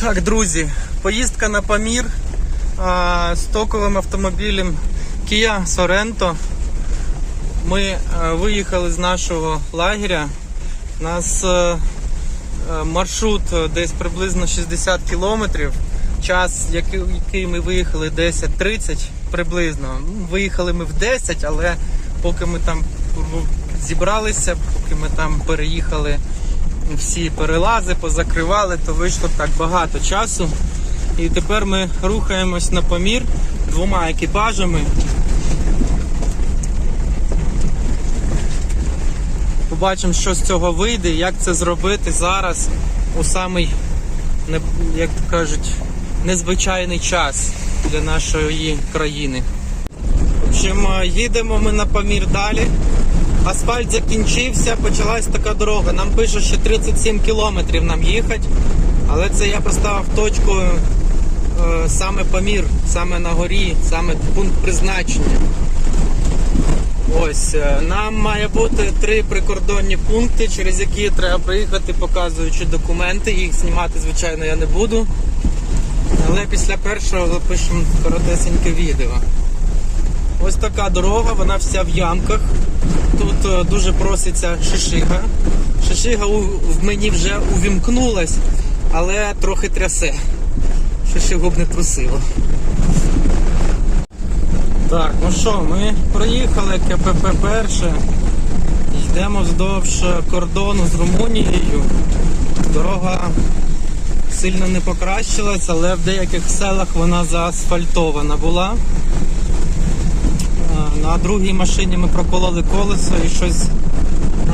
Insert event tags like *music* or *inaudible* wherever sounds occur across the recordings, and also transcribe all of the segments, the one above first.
Так, друзі, поїздка на Памір а, стоковим автомобілем Kia Sorento. Ми е, виїхали з нашого лагеря. У нас е, е, маршрут десь приблизно 60 кілометрів. Час, який, який ми виїхали 10.30 приблизно. Ну, Виїхали ми в 10, але поки ми там ну, зібралися, поки ми там переїхали всі перелази, позакривали, то вийшло так багато часу. І тепер ми рухаємось на Памір двома екіпажами. Побачимо, що з цього вийде, як це зробити зараз у самий, як то кажуть, незвичайний час для нашої країни. В общем, їдемо ми на Памір далі. Асфальт закінчився, почалась така дорога. Нам пише, що 37 кілометрів нам їхати, але це я поставив точку е, саме Памір, саме на горі, саме пункт призначення. Ось е, нам має бути три прикордонні пункти, через які треба приїхати, показуючи документи. Їх знімати, звичайно, я не буду. Але після першого запишемо коротесеньке відео. Ось така дорога, вона вся в ямках. Тут е, дуже проситься шишига. Шишига в мені вже увімкнулась, але трохи трясе. Шишигу б не трусило. Так, ну що, ми проїхали КПП перше. Йдемо вздовж кордону з Румунією. Дорога сильно не покращилась, але в деяких селах вона заасфальтована була. На другій машині ми прокололи колесо і щось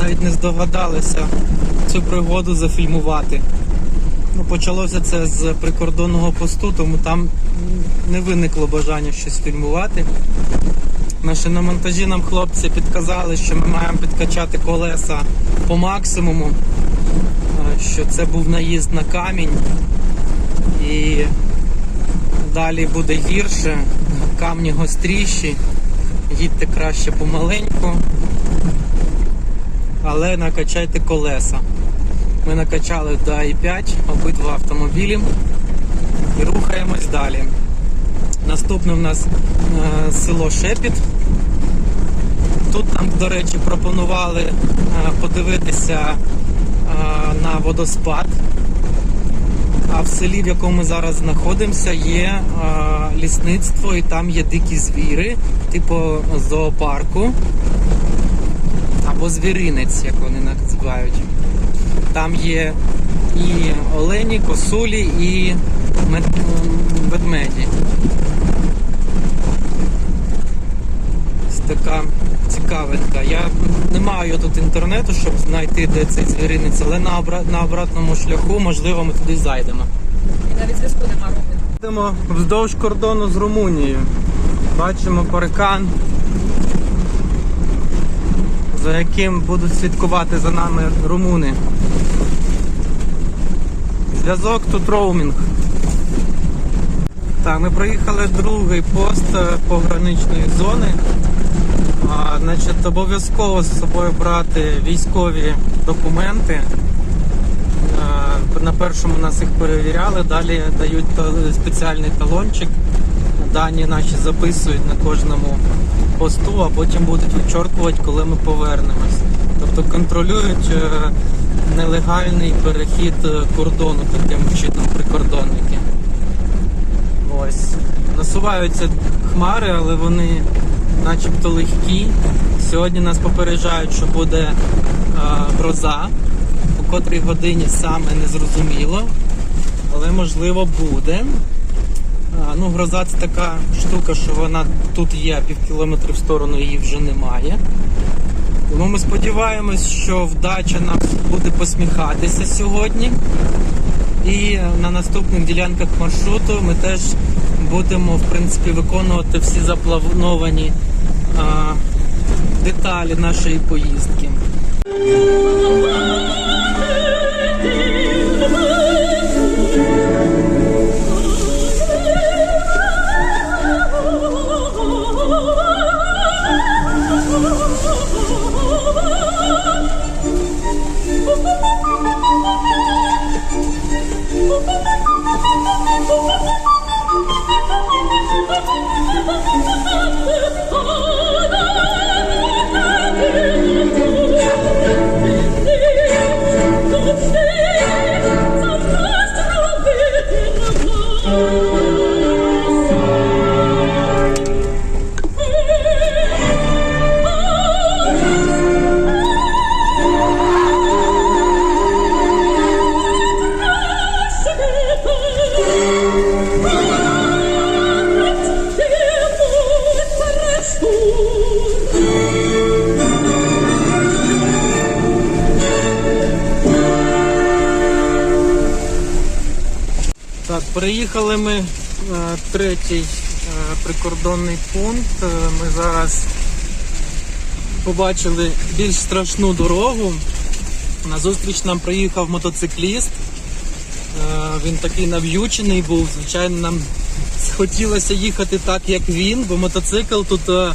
навіть не здогадалися цю пригоду зафільмувати. Ну, почалося це з прикордонного посту, тому там не виникло бажання щось фільмувати. На шиномонтажі нам хлопці підказали, що ми маємо підкачати колеса по максимуму, е, що це був наїзд на камінь і далі буде гірше, камні гостріші, їдьте краще помаленьку, але накачайте колеса. Ми накачали до i5 обидва автомобілі і рухаємось далі. Наступне в нас е, село Шепіт. Тут нам, до речі, пропонували е, подивитися е, на водоспад. А в селі, в якому ми зараз знаходимося, є е, лісництво і там є дикі звіри, типу зоопарку або звіринець, як вони називають. Там є і олені, косулі, і мед- ведмеді. Ось така цікавинка. Я не маю тут інтернету, щоб знайти, де цей звіринець, але на, обра- на обратному шляху, можливо, ми туди зайдемо. І навіть зв'язку нема робити. Йдемо вздовж кордону з Румунією. Бачимо паркан, за яким будуть слідкувати за нами румуни. Зв'язок тут роумінг. Так, ми проїхали другий пост е, пограничної зони. А, значить, обов'язково з собою брати військові документи. Е, На першому нас їх перевіряли, далі дають спеціальний талончик. Дані наші записують на кожному посту, а потім будуть відчоркувати, коли ми повернемось. Тобто контролюють е, нелегальний перехід е, кордону таким чином прикордонники. Ось. Насуваються хмари, але вони начебто легкі. Сьогодні нас попереджають, що буде е, гроза. У котрій годині саме не зрозуміло, але можливо буде. А, ну, гроза це така штука, що вона тут є, пів кілометра в сторону її вже немає. Тому ми сподіваємось, що вдача нам буде посміхатися сьогодні. І на наступних ділянках маршруту ми теж будемо в принципі виконувати всі заплановані деталі нашої поїздки. Так, *laughs* приїхали ми е, третій е, прикордонний пункт. Е, Ми зараз побачили більш страшну дорогу. На зустріч нам приїхав мотоцикліст. Він такий нав'ючений був. Звичайно, нам хотілося їхати так, як він, бо мотоцикл тут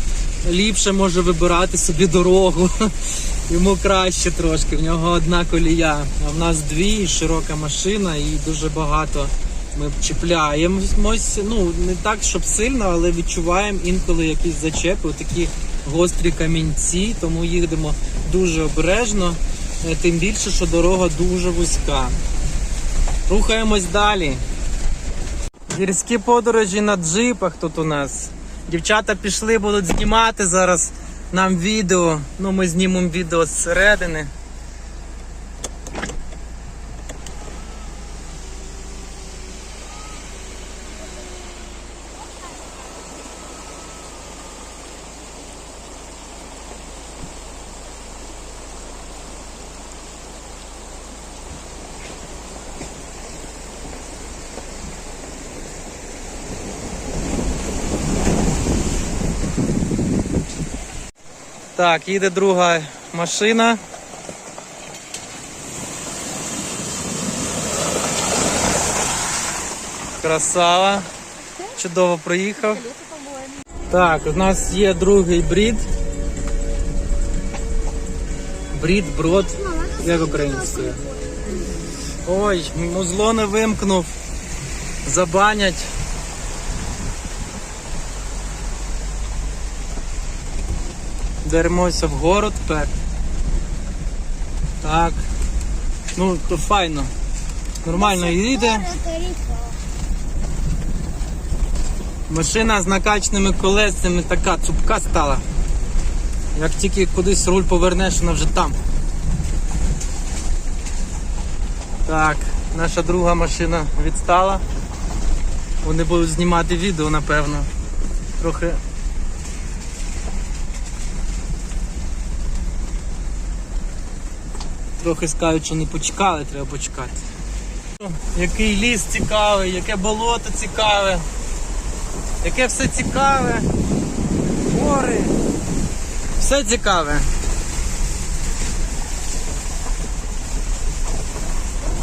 ліпше може вибирати собі дорогу. *laughs* Йому краще трошки, в нього одна колія, а в нас дві, широка машина, і дуже багато ми чіпляємось. Ну, не так, щоб сильно, але відчуваємо інколи якісь зачепи, такі гострі камінці, тому їдемо дуже обережно, е, тим більше, що дорога дуже вузька. Рухаємось далі. Гірські подорожі на джипах тут у нас. Дівчата пішли, будуть знімати зараз нам відео. Ну, ми знімемо відео зсередини. Так, їде друга машина. Красава. Чудово проїхав. Так, у нас є другий брід. Брід, брод, як українською. Ой, музло не вимкнув. Забанять. Деремося вгору тепер. Так. Ну, то файно. Нормально їде. Машина з накачаними колесами така цупка стала. Як тільки кудись руль повернеш, вона вже там. Так, наша друга машина відстала. Вони будуть знімати відео, напевно. Трохи Трохи скажуть, що не почекали, треба почекати. Який ліс цікавий, яке болото цікаве, яке все цікаве, гори, все цікаве.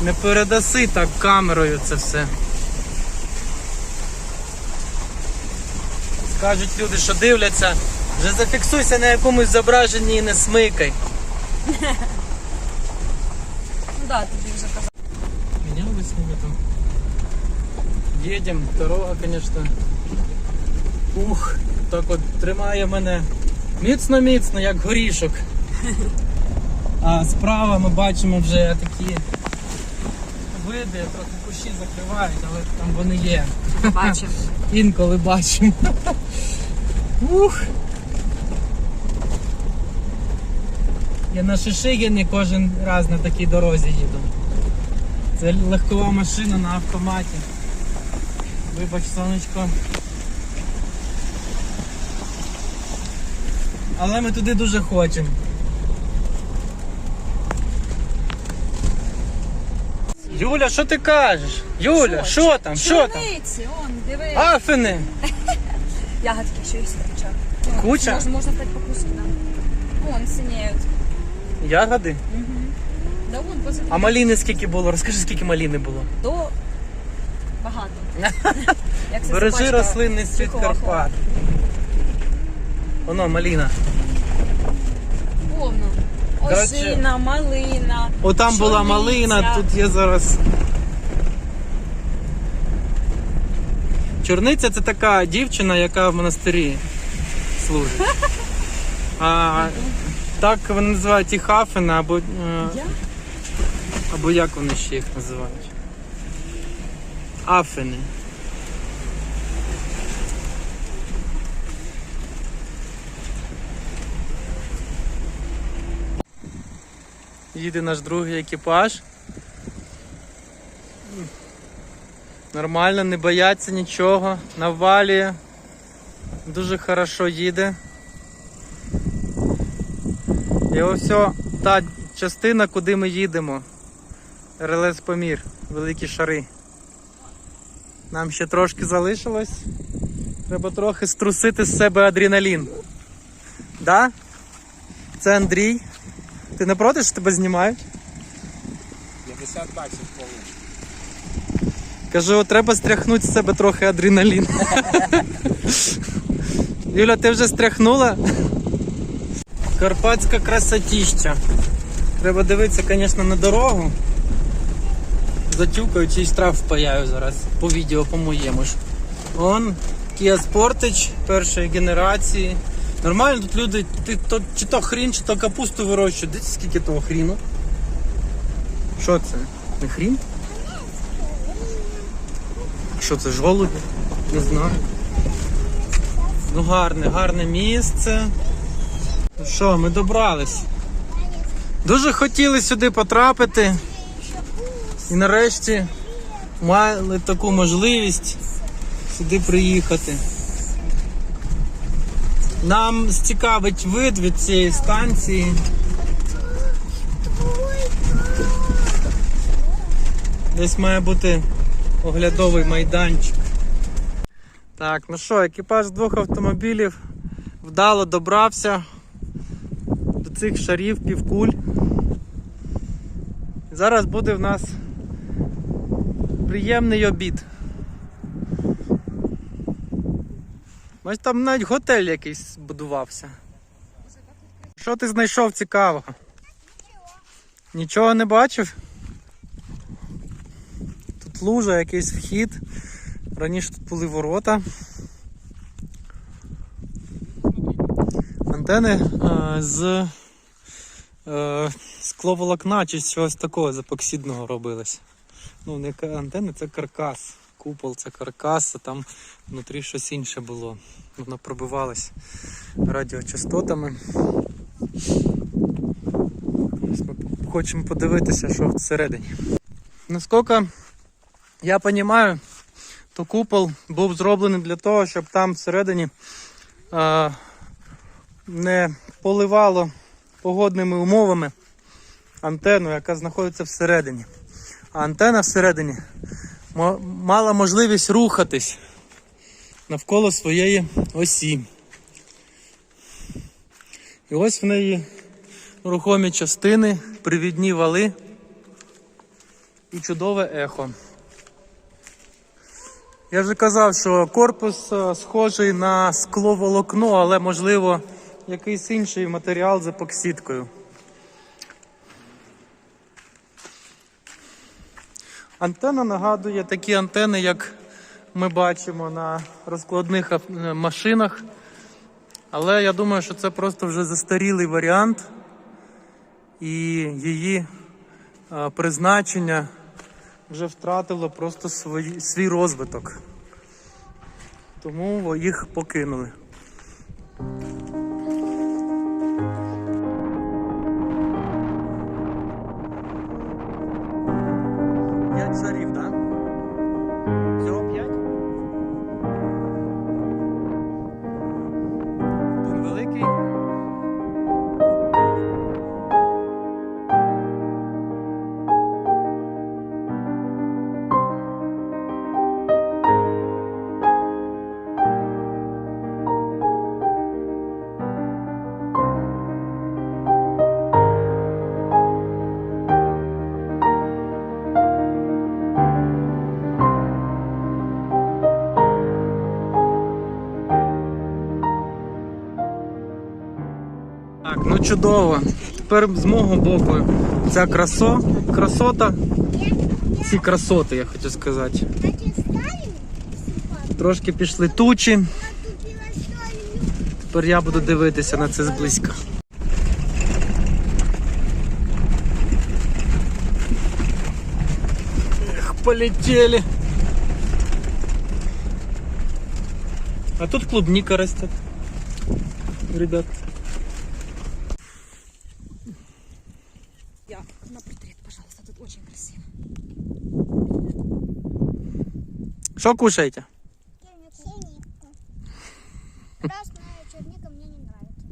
Не передаси так камерою це все. Скажуть люди, що дивляться, вже зафіксуйся на якомусь зображенні і не смикай. Ну да, тобі вже казав. Менялось мы там. Едем, дорога, конечно. Ух, так от тримає мене міцно-міцно, як горішок. А справа ми бачимо вже такі види, трохи кущі закривають, але там вони є. Бачив. Інколи бачимо. Ух. Я на Шишигіні кожен раз на такій дорозі їду. Це легкова машина на автоматі. Вибач, сонечко. Але ми туди дуже хочемо. Юля, що ти кажеш? Юля, що там? Що там? Он, диви. Афини! *laughs* Ягодки ще есть куча. Куча? Можно, можно стать по кускам. Вон, синеют. Ягоди? Да вон. А маліни скільки було? Розкажи, скільки маліни було. До багато. *laughs* Як це Бережи собачка рослинний світ Чехова Карпат. Воно, маліна. Повно. Коротше, Ожина, малина. Отам була малина, тут є зараз. Чорниця це така дівчина, яка в монастирі служить. А так вони називають і хафена, або, е, або як вони ще їх називають? Афини. Їде наш другий екіпаж. Нормально, не бояться нічого, навалює, дуже хорошо їде. І ось та частина, куди ми їдемо. РЛС Помір, великі шари. Нам ще трошки залишилось. Треба трохи струсити з себе адреналін. Да? Це Андрій. Ти не проти, що тебе знімають? 50 баксів повинен. Кажу, треба стряхнути з себе трохи адреналін. *laughs* Юля, ти вже стряхнула? Карпатська красотіща. Треба дивитися, звісно, на дорогу. Затюкаю, чи штраф впаяю зараз по відео по-моєму ж. Он Kia Sportage першої генерації. Нормально тут люди, ти то, чи то хрін, чи то капусту вирощують. Дивіться, скільки того хріну. Що це? Не хрін? Що це, жолуді? Не знаю. Ну гарне, гарне місце. Ну що, ми добрались. Дуже хотіли сюди потрапити. І нарешті мали таку можливість сюди приїхати. Нам цікавить вид від цієї станції. Десь має бути оглядовий майданчик. Так, ну що, екіпаж двох автомобілів вдало добрався до цих шарів півкуль. Зараз буде в нас приємний обід. Ось там навіть готель якийсь будувався. Що ти знайшов цікавого? Нічого не бачив? Тут лужа, якийсь вхід. Раніше тут були ворота. Антени е, з е, скловолокна чи щось такого з епоксидного робилось. Ну, не антени, це каркас. Купол це каркас, а там внутрі щось інше було. Воно пробивалось радіочастотами. Ми хочемо подивитися, що всередині. Наскільки я розумію, то купол був зроблений для того, щоб там всередині е, не поливало погодними умовами антенну, яка знаходиться всередині. А антена всередині мала можливість рухатись навколо своєї осі. І ось в неї рухомі частини, привідні вали і чудове ехо. Я вже казав, що корпус е, схожий на скловолокно, але можливо якийсь інший матеріал з епоксидкою. Антенна нагадує такі антени, як ми бачимо на розкладних е, машинах. Але я думаю, що це просто вже застарілий варіант, і її е, призначення вже втратило просто свій розвиток. Тому їх покинули. Чудово. Тепер з мого боку ця красо, красота. Ці красоти, я хочу сказати. Трошки пішли тучі. Тепер я буду дивитися на це зблизька. Эх, полетели. А тут клубника растет. Ребят. Что кушаете? Красная черника мне не нравится.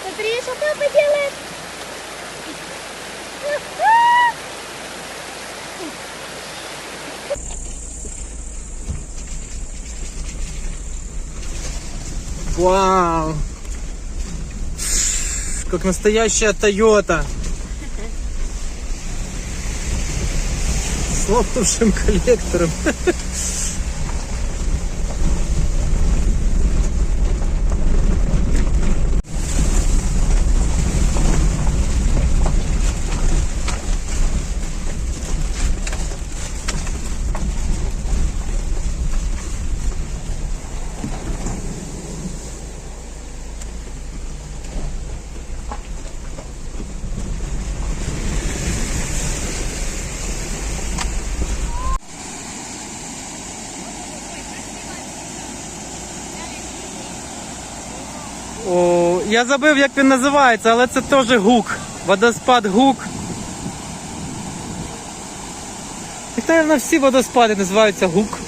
Смотри, что папа делает. Вау! Как настоящая Тойота. С лопнувшим коллектором. Я забив, як він називається, але це теж гук. Водоспад гук. Так, мабуть, всі водоспади називаються гук.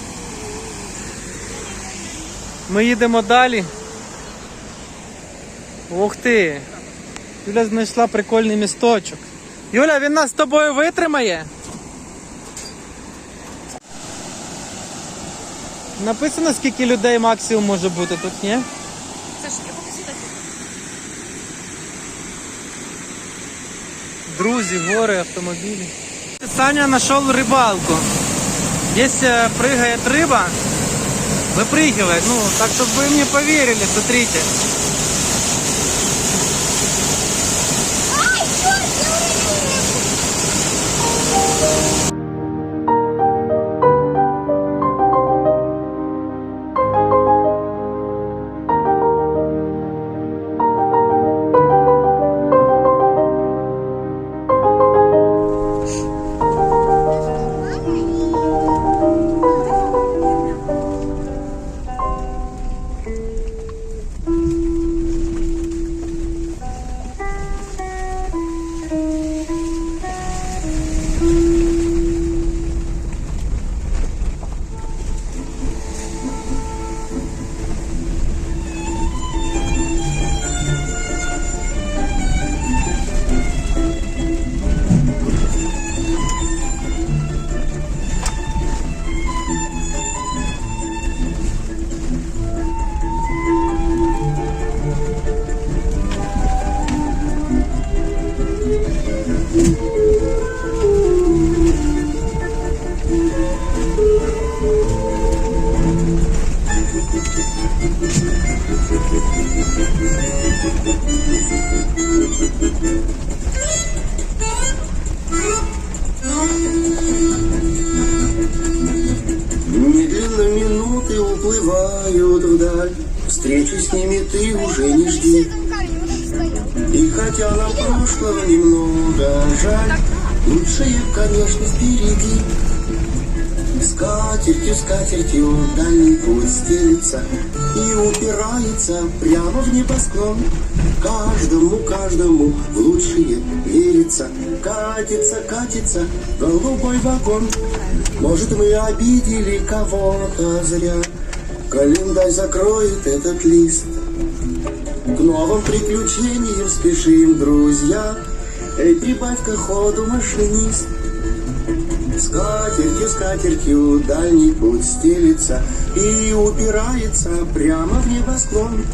Ми їдемо далі. Ух ти! Юля знайшла прикольний місточок. Юля, він нас з тобою витримає. Написано, скільки людей максимум може бути тут, ні? Саша, я буду сюда Друзі, гори, автомобілі. Саня знайшов рибалку. Здесь э, прыгает рыба, выпрыгивает. Ну, так, чтобы вы мне поверили, смотрите. Лучшее, конечно, впереди. Скатертью, скатертью дальний путь стелится И упирается прямо в небосклон. Каждому, каждому в лучшее верится. Катится, катится голубой вагон. Может, мы обидели кого-то зря. Календарь закроет этот лист. К новым приключениям спешим, друзья. Эй, прибавь-ка ходу, машинист. Скатертью, скатертью дальний путь стелится И упирается прямо в небосклон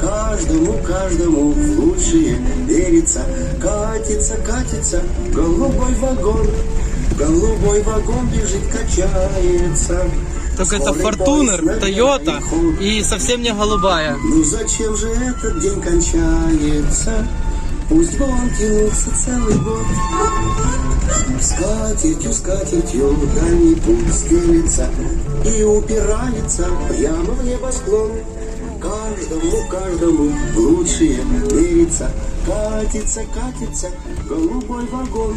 Каждому, каждому в лучшее верится Катится, катится голубой вагон Голубой вагон бежит, качается. Только это Фортунер, Тойота и совсем не голубая. Ну зачем же этот день кончается? Пусть он тянулся целый год. Скатертью, скатертью дальний путь стелится И упирается прямо в небосклон. Каждому, каждому в лучшее верится. Катится, катится голубой вагон.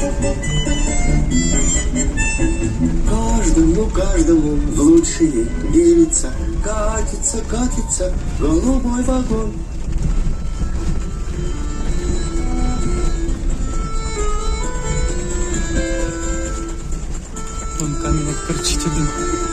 Каждому, каждому в лучшее верится. Катится, катится голубой вагон. Вон камінь як торчить один.